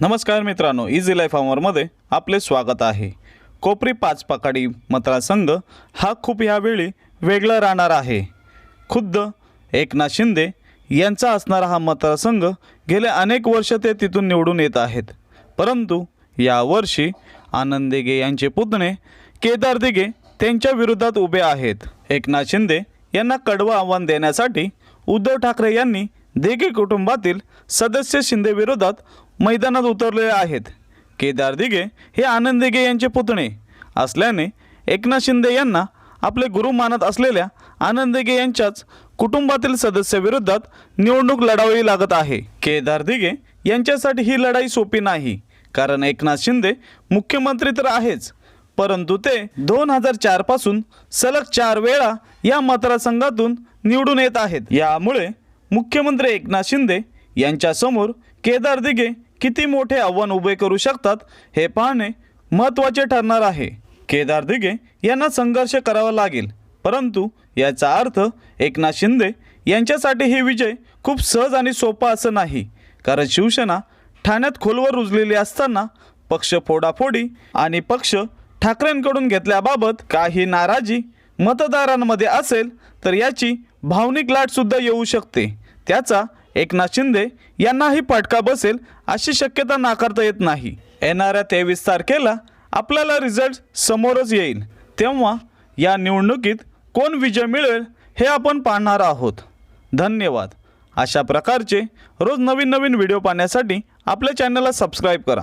नमस्कार मित्रांनो इझी लाईफमध्ये आपले स्वागत आहे. कोपरी पाच पकाडी मतदारसंघ हा खूप ह्यावेळी वेगळा राहणार आहे. खुद्द एकनाथ शिंदे यांचा असणारा हा मतदारसंघ गेले अनेक वर्ष ते तिथून निवडून येत आहेत. परंतु यावर्षी आनंद दिघे यांचे पुतणे केदार दिघे त्यांच्या विरोधात उभे आहेत. एकनाथ शिंदे यांना कडवं आव्हान देण्यासाठी उद्धव ठाकरे यांनी दिघे कुटुंबातील सदस्य शिंदे विरोधात मैदानात उतरलेले आहेत. केदार दिघे हे आनंद दिघे यांचे पुतणे असल्याने एकनाथ शिंदे यांना आपले गुरु मानत असलेल्या आनंद दिघे यांच्याच कुटुंबातील सदस्याविरोधात निवडणूक लढावी लागत आहे. केदार दिघे यांच्यासाठी ही लढाई सोपी नाही. कारण एकनाथ शिंदे मुख्यमंत्री तर आहेच. परंतु ते दोन हजार चारपासून सलग चार वेळा या मतदारसंघातून निवडून येत आहेत. यामुळे मुख्यमंत्री एकनाथ शिंदे यांच्यासमोर केदार दिघे किती मोठे आव्हान उभे करू शकतात हे पाहणे महत्त्वाचे ठरणार आहे. केदार दिघे यांना संघर्ष करावा लागेल. परंतु याचा अर्थ एकनाथ शिंदे यांच्यासाठी हे विजय खूप सहज आणि सोपा असं नाही. कारण शिवसेना ठाण्यात खोलवर रुजलेली असताना पक्ष फोडाफोडी आणि पक्ष ठाकरेंकडून घेतल्याबाबत काही नाराजी मतदारांमध्ये असेल तर याची भावनिक लाटसुद्धा येऊ शकते. त्याचा एकनाथ शिंदे यांनाही फटका बसेल अशी शक्यता नाकारता येत नाही. येणाऱ्या तेवीस तारखेला आपल्याला रिझल्ट समोरच येईल. तेव्हा या निवडणुकीत कोण विजय मिळेल हे आपण पाहणार आहोत. धन्यवाद. अशा प्रकारचे रोज नवीन नवीन व्हिडिओ पाहण्यासाठी आपल्या चॅनलला सबस्क्राईब करा.